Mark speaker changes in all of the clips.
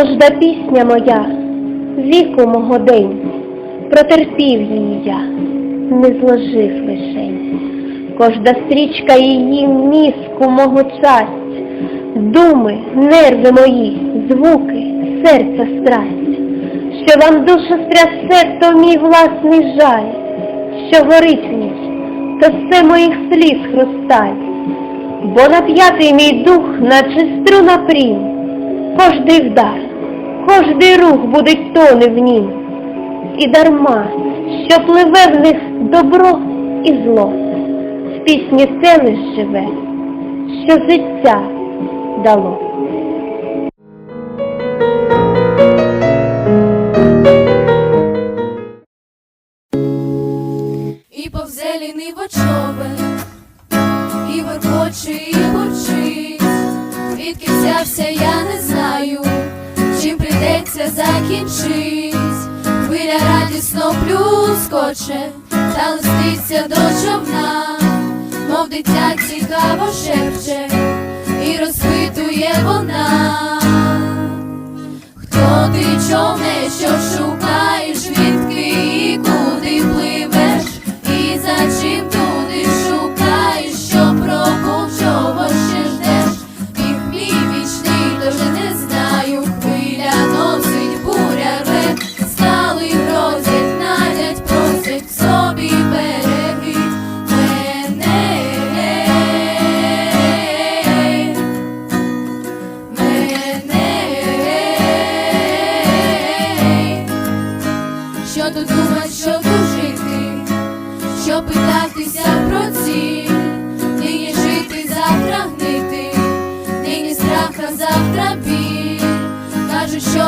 Speaker 1: Кожда пісня моя, віку мого день, протерпів її я, не зложив лишень. Кожда стрічка її мізку мого часть, думи, нерви мої, звуки, серця страсть, що вам душу стрясе, то мій власний жаль, що горить в ній, то все моїх сліз хрусталь, бо нап'ятий мій дух, наче струна прім, кожний вдар, кожний рух будить тони в нім, і дарма, що пливе в них добро і зло, в пісні те лиш живе, що життя дало.
Speaker 2: І повзе ліниво і бурчить, звідки взявся, я не знаю, чим прийдеться закінчить. Хвиля радісно плюскоче, та листиться до човна, мов дитя цікаво шепче, і розпитує вона. Хто ти човне, що шукаєш, звідки і куди пливеш, і за чим туди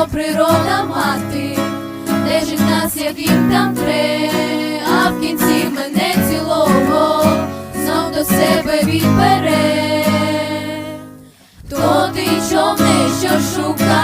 Speaker 2: природа мати, держить нас, як їм там тре, а в кінці мене цілого знов до себе відбере. то ти човне, що шукаєш,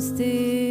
Speaker 2: Stay.